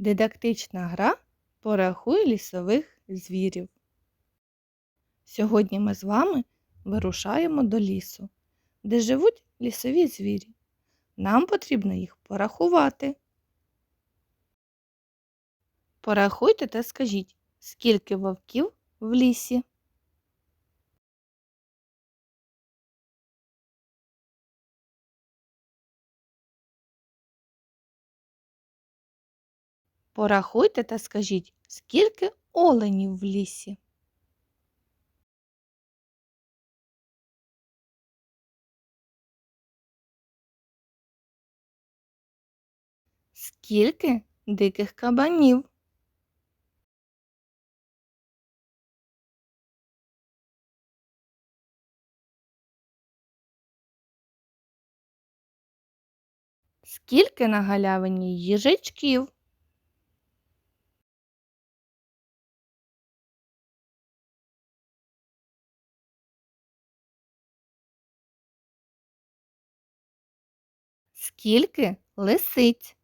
Дидактична гра Порахуй лісових звірів. Сьогодні ми з вами вирушаємо до лісу, де живуть лісові звірі. Нам потрібно їх порахувати. Порахуйте та скажіть, скільки вовків в лісі. Порахуйте та скажіть, скільки оленів в лісі. Скільки диких кабанів? Скільки на галявині їжачків? Скільки лисиць?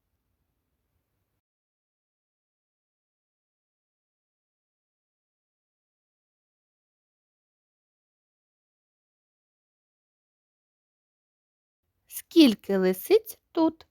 Скільки лисиць тут?